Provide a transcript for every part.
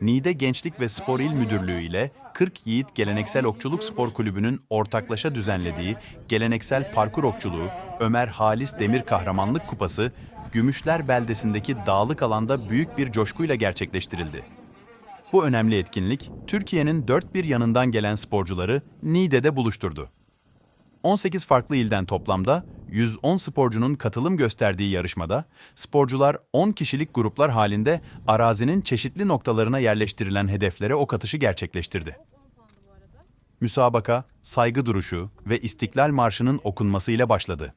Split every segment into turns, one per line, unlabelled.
Niğde Gençlik ve Spor İl Müdürlüğü ile 40 Yiğit Geleneksel Okçuluk Spor Kulübü'nün ortaklaşa düzenlediği geleneksel parkur okçuluğu Ömer Halis Demir Kahramanlık Kupası, Gümüşler beldesindeki dağlık alanda büyük bir coşkuyla gerçekleştirildi. Bu önemli etkinlik, Türkiye'nin dört bir yanından gelen sporcuları Niğde'de buluşturdu. 18 farklı ilden toplamda 110 sporcunun katılım gösterdiği yarışmada sporcular 10 kişilik gruplar halinde arazinin çeşitli noktalarına yerleştirilen hedeflere ok atışı gerçekleştirdi. Müsabaka, saygı duruşu ve İstiklal Marşı'nın okunmasıyla başladı.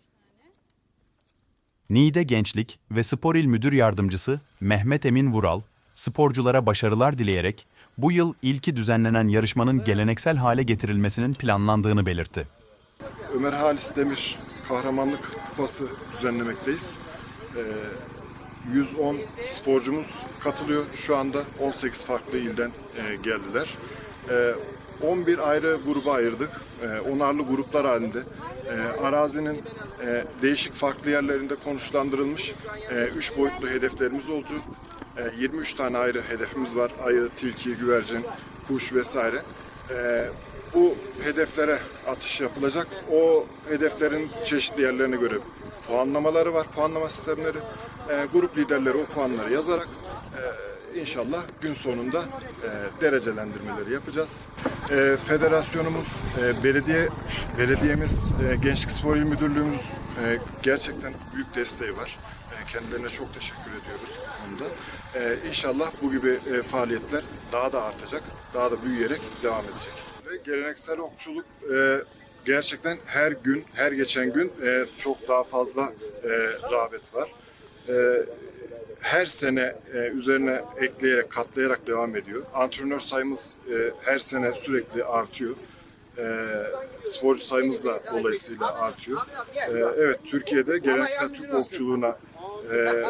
Niğde Gençlik ve Spor İl Müdür Yardımcısı Mehmet Emin Vural, sporculara başarılar dileyerek bu yıl ilki düzenlenen yarışmanın geleneksel hale getirilmesinin planlandığını belirtti.
Ömer Halis Demir Kahramanlık Kupası düzenlemekteyiz. Ee, 110 sporcumuz katılıyor. Şu anda 18 farklı ilden e, geldiler. Ee, 11 ayrı gruba ayırdık. Ee, onarlı gruplar halinde. Ee, arazinin e, değişik farklı yerlerinde konuşlandırılmış 3 boyutlu hedeflerimiz oldu. Ee, 23 tane ayrı hedefimiz var. Ayı, tilki, güvercin, kuş vesaire. Ee, bu hedeflere atış yapılacak. O hedeflerin çeşitli yerlerine göre puanlamaları var, puanlama sistemleri. Ee, grup liderleri o puanları yazarak e, inşallah gün sonunda e, derecelendirmeleri yapacağız. E, federasyonumuz, e, belediye belediyemiz, e, Gençlik Spor İl Müdürlüğümüz e, gerçekten büyük desteği var. E, kendilerine çok teşekkür ediyoruz bu konuda. E, inşallah bu gibi e, faaliyetler daha da artacak, daha da büyüyerek devam edecek. Geleneksel okçuluk e, gerçekten her gün, her geçen gün e, çok daha fazla e, rağbet var. E, her sene e, üzerine ekleyerek, katlayarak devam ediyor. Antrenör sayımız e, her sene sürekli artıyor. E, sporcu sayımız da dolayısıyla artıyor. E, evet, Türkiye'de geleneksel Türk okçuluğuna e,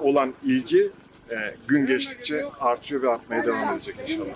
olan ilgi e, gün geçtikçe artıyor ve artmaya devam edecek inşallah.